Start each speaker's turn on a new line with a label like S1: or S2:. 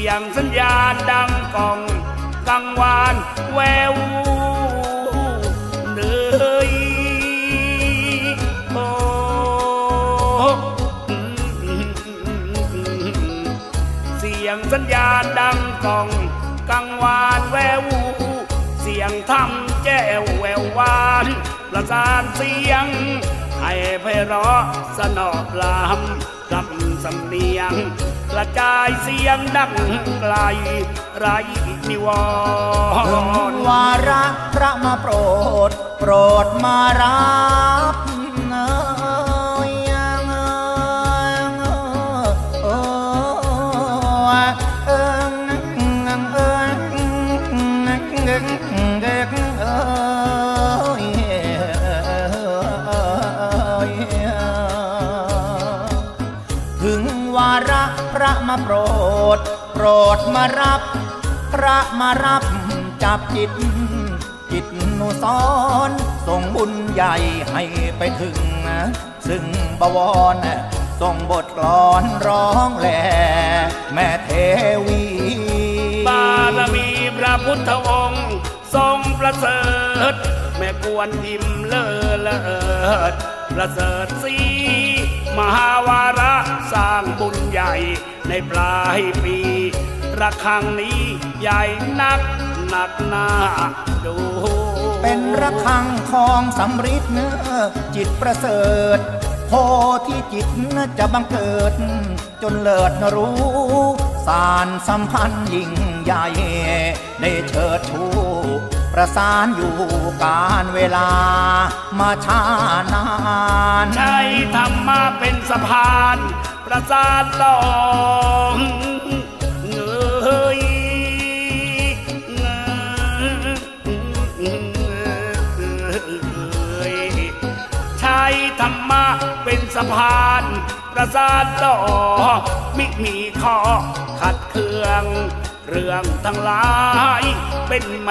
S1: ียงสัญญาณดังกองกังวานแววเนยโอเสียงสัญญาณดังกองกังวานแววเสียงทำแจ้วแวววาน ประสานเสียง ให้ไพเราะสนอลำรำ สำเนียง กระจายเสียงดังไกลไรนิวรณ์
S2: วาระพระมาโปรด โปรดมารา ระพระมาโปรด โปรดมารับ พระมารับจับจิต จิตนุสรณ์ส่งบุญใหญ่ให้ไปถึง ซึ่งบวรส่งบทกลอนร้องแหล่แม่เทวี
S1: บารมีพระพุทธองค์ทรงประเสริฐแม่กวนพิมเลอเลิศประเสริฐสีมหาวาระสร้างบุญใหญ่ ในปลายปี ระฆังนี้ใหญ่นักหนักหนาดู
S2: เป็นระฆังทองสำริดเนื้อจิตประเสริฐโพที่จิตจะบังเกิด จนเลิศรู้ สารสัมพันธ์ยิ่งใหญ่ได้เชิดชู ประสานอยู่การเวลามาช้านาน
S1: ใช้ธรรมะเป็นสะพาน ประสานลองเงยเงยใช้ธรรมะเป็นสะพานประสานต่อมิมีข้อขัดเคืองเรื่องทั้งหลายเป็นไม